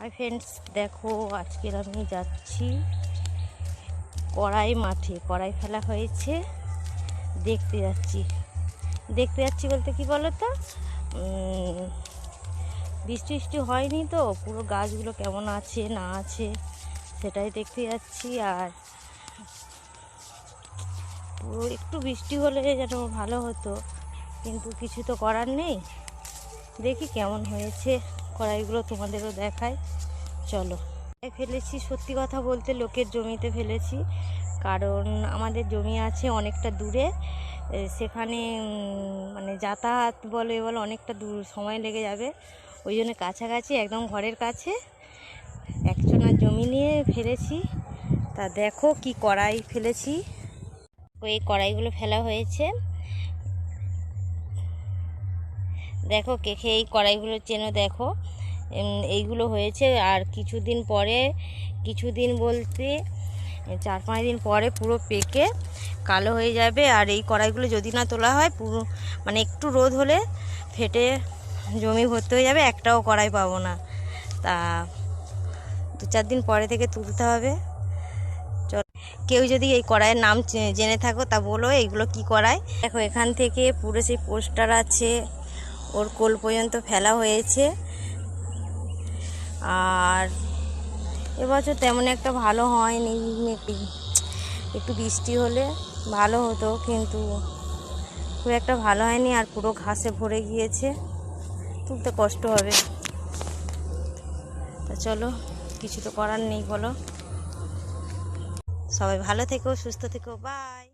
Hi friends দেখো, আজকের আমি যাচ্ছি কড়াই মাঠে। কড়াই ফেলা হয়েছে। দেখতে যাচ্ছি। দেখতে যাচ্ছি বলতে কি বলো তো বৃষ্টি বৃষ্টি হয়নি তো, পুরো গাছগুলো কেমন আছে, না আছে, সেটাই দেখতে যাচ্ছি। আর পুরো একটু বৃষ্টি হলে যেন ভালো হতো, কিন্তু কিছু তো করার নেই। দেখি কেমন হয়েছে। কড়াইগুলো তোমাদেরও দেখায় চলো। ফেলেছি, সত্যি কথা বলতে লোকের জমিতে ফেলেছি। কারণ আমাদের জমি আছে অনেকটা দূরে। সেখানে মানে যাতায়াত বলো এ বলো অনেকটা দূর, সময় লেগে যাবে। ওই জন্য কাছাকাছি, একদম ঘরের কাছে। একজনের জমি নিয়ে ফেলেছি। তা দেখো কি কড়াই ফেলেছি। ওই কড়াইগুলো ফেলা হয়েছে। দেখো কে খেয়ে এই কড়াইগুলো চেনো দেখো। এইগুলো হয়েছে আর কিছুদিন পরে, কিছুদিন বলতে চার পাঁচ দিন পরে পুরো পেকে কালো হয়ে যাবে আর এই কড়াইগুলো যদি না তোলা হয় পুরো মানে একটু রোদ হলে ফেটে জমি ভর্তি হয়ে যাবে, একটাও কড়াই পাবো না। তা দু চার দিন পরে থেকে তুলতে হবে। চল। কেউ যদি এই কড়াইয়ের নাম জেনে থাকো তা বলো, এইগুলো কি কড়াই? দেখো এখান থেকে পুরো সেই পোস্টার আছে। ওর কোল পর্যন্ত ফেলা হয়েছে। আর এবছর তেমন একটা ভালো হয়নি, একটু- বৃষ্টি হলে ভালো হতো, কিন্তু খুব একটা ভালো হয়নি আর পুরো ঘাসে ভরে গিয়েছে। তুলতে কষ্ট হবে। তা চলো, কিছু তো করার নেই বলো। সবাই ভালো থেকো, সুস্থ থেকো বাই